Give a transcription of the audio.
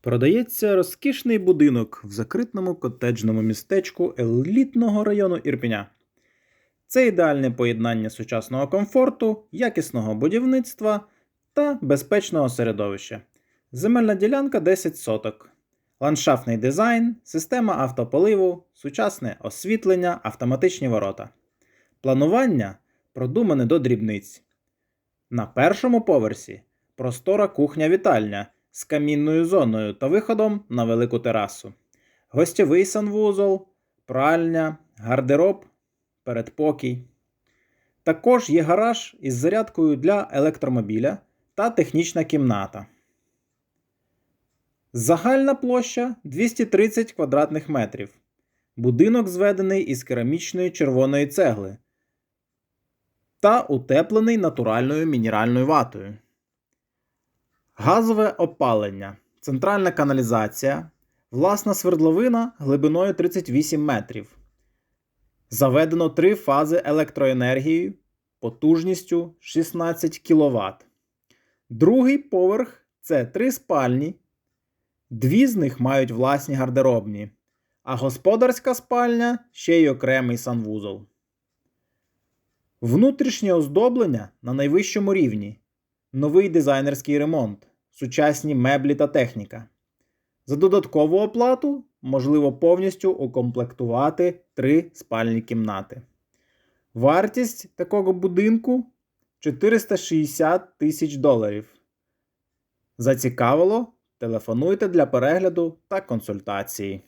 Продається розкішний будинок в закритному котеджному містечку елітного району Ірпеня. Це ідеальне поєднання сучасного комфорту, якісного будівництва та безпечного середовища. Земельна ділянка 10 соток. Ландшафтний дизайн, система автополиву, сучасне освітлення, автоматичні ворота. Планування продумане до дрібниць. На першому поверсі простора кухня-вітальня з камінною зоною та виходом на велику терасу. Гостєвий санвузол, пральня, гардероб, передпокій. Також є гараж із зарядкою для електромобіля та технічна кімната. Загальна площа 230 квадратних метрів. Будинок зведений із керамічної червоної цегли та утеплений натуральною мінеральною ватою. Газове опалення, центральна каналізація, власна свердловина глибиною 38 метрів. Заведено три фази електроенергії потужністю 16 кВт. Другий поверх це три спальні. Дві з них мають власні гардеробні, а господарська спальня ще й окремий санвузол. Внутрішнє оздоблення на найвищому рівні, новий дизайнерський ремонт, сучасні меблі та техніка. За додаткову оплату можливо повністю укомплектувати три спальні кімнати. Вартість такого будинку 460 тисяч доларів. Зацікавило? Телефонуйте для перегляду та консультації.